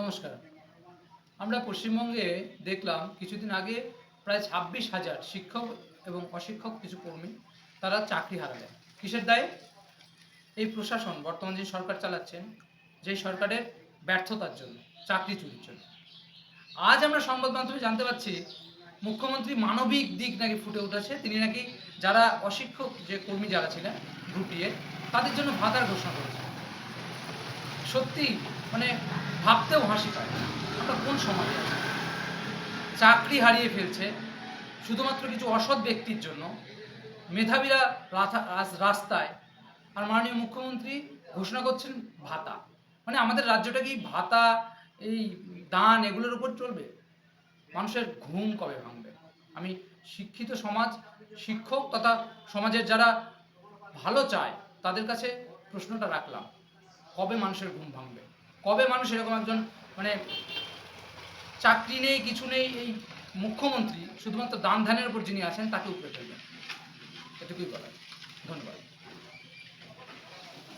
নমস্কার। আমরা পশ্চিমবঙ্গে দেখলাম কিছুদিন আগে প্রায় ছাব্বিশ হাজার শিক্ষক এবং অশিক্ষক কিছু কর্মী তারা চাকরি হারালেন। কিসের দায়ে? এই প্রশাসন, বর্তমান যে সরকার চালাচ্ছেন যেই সরকারের ব্যর্থতার জন্য, চাকরি চুরির জন্য। আজ আমরা সংবাদ মাধ্যমে জানতে পারছি, মুখ্যমন্ত্রী মানবিক দিক নাকি ফুটে উঠেছে, তিনি নাকি যারা অশিক্ষক যে কর্মী যারা ছিলেন গ্রুপ তাদের জন্য ভাতার ঘোষণা করেছেন। সত্যি মানে ভাবতেও হাসি পায় আমরা কোন সমাজে আছি? চাকরি হারিয়ে ফেলছে শুধুমাত্র কিছু অসৎ ব্যক্তির জন্য। মেধাবীরা রাস্তায় আর মাননীয় মুখ্যমন্ত্রী ঘোষণা করছেন ভাতা। মানে আমাদের রাজ্যটা কি ভাতা, এই দান এগুলোর উপর চলবে? মানুষের ঘুম কবে ভাঙবে? আমি শিক্ষিত সমাজ, শিক্ষক তথা সমাজের যারা ভালো চায়, তাদের কাছে প্রশ্নটা রাখলাম, কবে মানুষের ঘুম ভাঙবে? কবে মানুষ এরকম একজন মানে চাকরি নেই, কিছু নেই, এই মুখ্যমন্ত্রী শুধুমাত্র দান ধ্যানের উপর যিনি আছেন তাকে উপরে ফেলবেন। এটুকুই বলার। ধন্যবাদ।